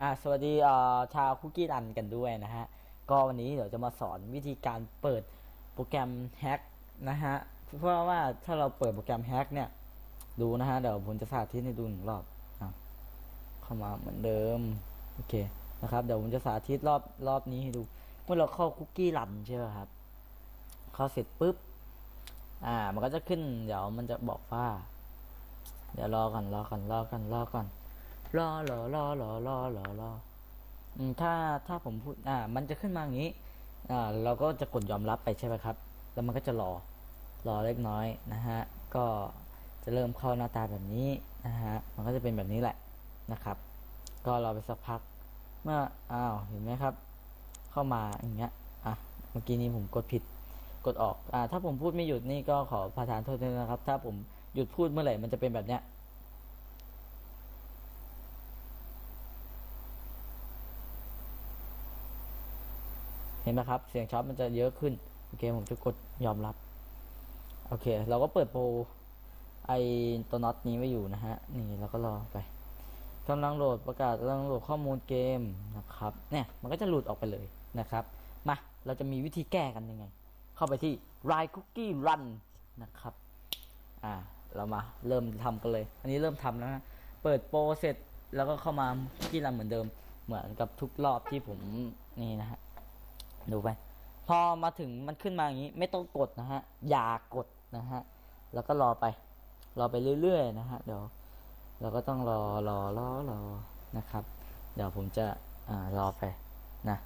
อ่าสวัสดีอ่อชาวคุกกี้รันกันด้วยนะฮะ ก็วันนี้เดี๋ยวจะมาสอนวิธีการเปิดโปรแกรมแฮ็กนะฮะ เพราะว่าถ้าเราเปิดโปรแกรมแฮ็กเนี่ย ดูนะฮะ เดี๋ยวผมจะสาธิตให้ดูหนึ่งรอบอะเข้ามาเหมือนเดิม โอเคนะครับ เดี๋ยวผมจะสาธิตรอบรอบนี้ให้ดู เมื่อเราเข้าคุกกี้รันใช่ไหมครับ เข้าเสร็จปุ๊บ อ่า มันก็จะขึ้น เดี๋ยวมันจะบอกว่า เดี๋ยวรอก่อนรอก่อนรอก่อนรอก่อน รอรอรอรอรอรอรอถ้าถ้าผมพูดอ่า มันจะขึ้นมาอย่างนี้ อ่า เราก็จะกดยอมรับไปใช่ไหมครับ แล้วมันก็จะรอรอเล็กน้อยนะฮะ ก็จะเริ่มเข้าหน้าตาแบบนี้นะฮะ มันก็จะเป็นแบบนี้แหละนะครับ ก็รอไปสักพัก เมื่ออ้าวเห็นไหมครับ เข้ามาอย่างเงี้ยอะเมื่อกี้นี้ผมกดผิดกดออกอ่าถ้าผมพูดไม่หยุดนี่ก็ขอประทานโทษด้วยนะครับ ถ้าผมหยุดพูดเมื่อไหร่มันจะเป็นแบบเนี้ย เห็นไหมครับ เสียงช็อตมันจะเยอะขึ้น โอเค ผมจะกดยอมรับ โอเค เราก็เปิดโปรไอตัวน็อตนี้ไว้อยู่นะฮะ นี่เราก็รอไปกำลังโหลดประกาศกำลังโหลดข้อมูลเกมนะครับ เนี่ย มันก็จะหลุดออกไปเลยนะครับ มา เราจะมีวิธีแก้กันยังไง เข้าไปที่ Rai Cookie Run นะครับ อ่า เรามาเริ่มทำกันเลย อันนี้เริ่มทำแล้วนะ เปิดโปรเสร็จแล้วก็เข้ามาที่รันเหมือนเดิม เหมือนกับทุกรอบที่ผมนี่นะฮะ ดูไปพอมาถึงมันขึ้นมาอย่างนี้ ไม่ต้องกดนะฮะ อย่ากดนะฮะ แล้วก็รอไป รอไปเรื่อยๆนะฮะ เดี๋ยว เราก็ต้องรอรอรอรอนะครับ เดี๋ยวผมจะอ่ารอไปนะ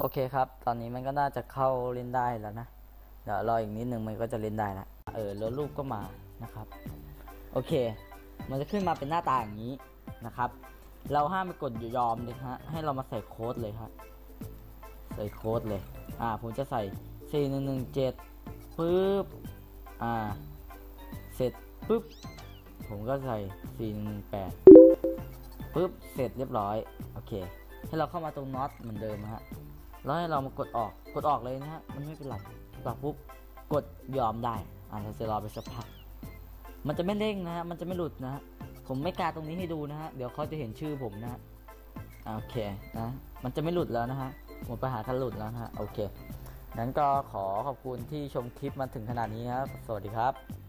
โอเคครับ ตอนนี้มันก็น่าจะเข้าเล่นได้แล้วนะ เดี๋ยวรออีกนิดนึงมันก็จะเล่นได้ละ เออแล้วรูปก็มานะครับ โอเค มันจะขึ้นมาเป็นหน้าตาอย่างนี้นะครับ เราห้ามไปกดยอมเลยฮะ ให้เรามาใส่โค้ดเลยครับ ใส่โค้ดเลย อ่า ผมจะใส่ 4117ปึ๊บ อ่า เสร็จปึ๊บ ผมก็ใส่ 418ปึ๊บ เสร็จเรียบร้อย โอเค ให้เราเข้ามาตรงน็อตเหมือนเดิมฮะ แล้วให้เรามากดออกกดออกเลยนะฮะมันไม่เป็นไรกดปุ๊บกดยอมได้อ่าเราจะรอไปสักพักมันจะไม่เด้งนะฮะมันจะไม่หลุดนะฮะผมไม่กาตรงนี้ให้ดูนะฮะเดี๋ยวเขาจะเห็นชื่อผมนะฮะโอเคนะมันจะไม่หลุดแล้วนะฮะหมดปัญหาการหลุดแล้วนะฮะโอเคงั้นก็ขอขอบคุณที่ชมคลิปมาถึงขนาดนี้ครับ สวัสดีครับ